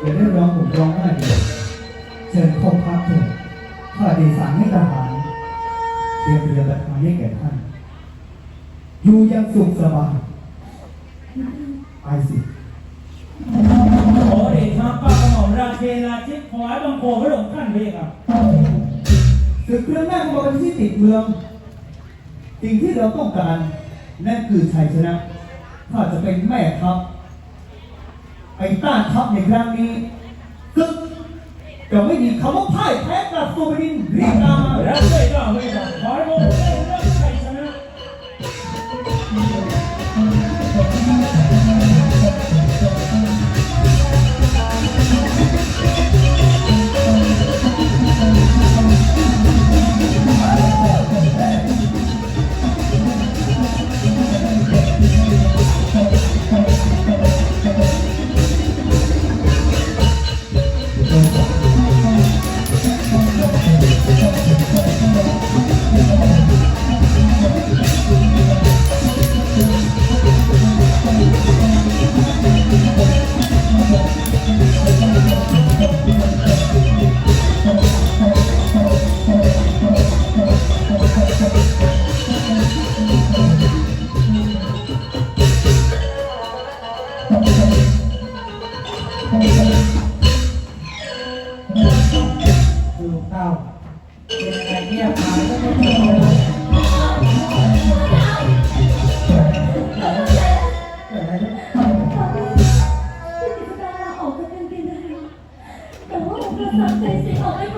อย่าได้ร้องผมร้องไห้เลยเชิญพบพักเถิดข้าได้สั่งให้ทหารเตรียมเรือแบบมาให้แก่ท่าน อยู่อยังสุขสบายไปสิขอเดชะป้ากระหม่อมราเชนาชิตถวายบังคมพระองค์ท่านพี่ครับศึกเรื่องแรกของเราเป็นที่ติดเมือง สิ่งที่เราต้องการนั่นคือชัยชนะ ถ้าจะเป็นแม่ทัพ ไอ้ต้านทัพในครั้งนี้ซึ่งจะไม่มีคำว่าพ่ายแพ้กลับตัวเป็น ลูกเต้าเป็นยังไงเงียมาก็ไม่เจอ せっかく。